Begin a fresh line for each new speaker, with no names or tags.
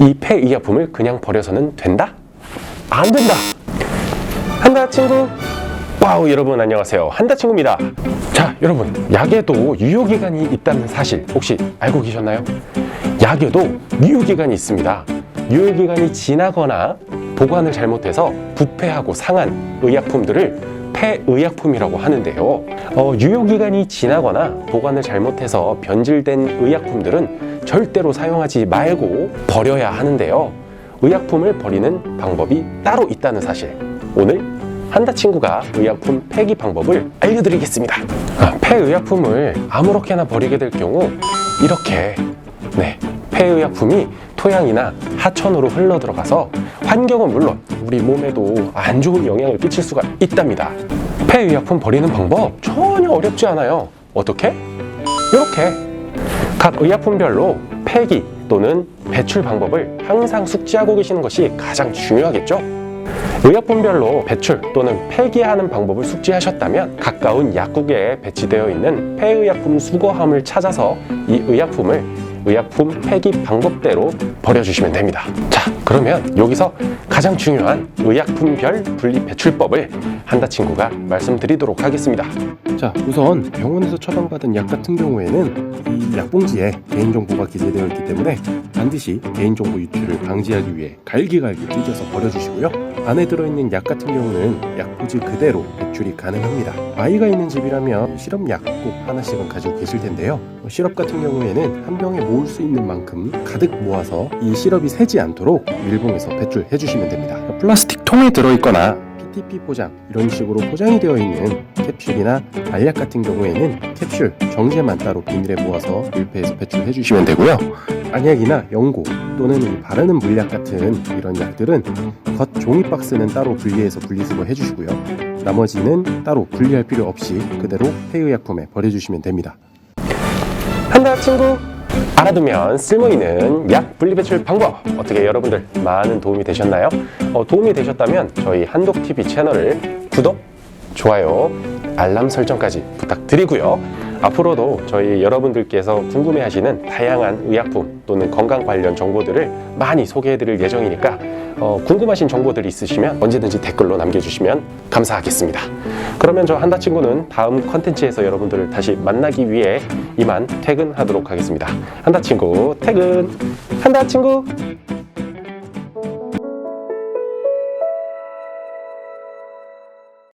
이 폐의약품을 그냥 버려서는 된다? 안 된다! 한다 친구! 와우 여러분 안녕하세요 한다 친구입니다 자 여러분 약에도 유효기간이 있다는 사실 혹시 알고 계셨나요? 약에도 유효기간이 있습니다 유효기간이 지나거나 보관을 잘못해서 부패하고 상한 의약품들을 폐의약품이라고 하는데요 어, 유효기간이 지나거나 보관을 잘못해서 변질된 의약품들은 절대로 사용하지 말고 버려야 하는데요 의약품을 버리는 방법이 따로 있다는 사실 오늘 한다 친구가 의약품 폐기 방법을 알려드리겠습니다. 아, 폐의약품을 아무렇게나 버리게 될 경우 이렇게 네, 폐의약품이 토양이나 하천으로 흘러 들어가서 환경은 물론 우리 몸에도 안 좋은 영향을 끼칠 수가 있답니다. 폐의약품 버리는 방법 전혀 어렵지 않아요. 어떻게? 이렇게 각 의약품별로 폐기 또는 배출 방법을 항상 숙지하고 계시는 것이 가장 중요하겠죠? 의약품별로 배출 또는 폐기하는 방법을 숙지하셨다면 가까운 약국에 배치되어 있는 폐의약품 수거함을 찾아서 이 의약품을 의약품 폐기 방법대로 버려주시면 됩니다. 자, 그러면 여기서 가장 중요한 의약품별 분리 배출법을 한다 친구가 말씀드리도록 하겠습니다. 자, 우선 병원에서 처방받은 약 같은 경우에는 이 약봉지에 개인정보가 기재되어 있기 때문에 반드시 개인정보 유출을 방지하기 위해 갈기갈기 찢어서 버려주시고요. 안에 들어있는 약 같은 경우는 약포지 그대로 배출이 가능합니다. 아이가 있는 집이라면 시럽 약 꼭 하나씩은 가지고 계실 텐데요. 시럽 같은 경우에는 한 병에 모을 수 있는 만큼 가득 모아서 이 시럽이 새지 않도록 밀봉해서 배출해 주시면 됩니다. 플라스틱 통에 들어있거나 PTP 포장 이런 식으로 포장이 되어 있는 캡슐이나 알약 같은 경우에는 캡슐 정제만 따로 비닐에 모아서 밀폐해서 배출해 주시면 되고요. 안약이나 연고 또는 이 바르는 물약 같은 이런 약들은 겉 종이 박스는 따로 분리해서 분리수거 해주시고요. 나머지는 따로 분리할 필요 없이 그대로 폐의약품에 버려주시면 됩니다. 한다 친구 알아두면 쓸모있는 약 분리 배출 방법 어떻게 여러분들 많은 도움이 되셨나요? 어, 도움이 되셨다면 저희 한독TV 채널을 구독, 좋아요, 알람 설정까지 부탁드리고요. 앞으로도 저희 여러분들께서 궁금해하시는 다양한 의약품 또는 건강 관련 정보들을 많이 소개해드릴 예정이니까 어, 궁금하신 정보들이 있으시면 언제든지 댓글로 남겨주시면 감사하겠습니다. 그러면 저 한다 친구는 다음 컨텐츠에서 여러분들을 다시 만나기 위해 이만 퇴근하도록 하겠습니다. 한다 친구 퇴근. 한다 친구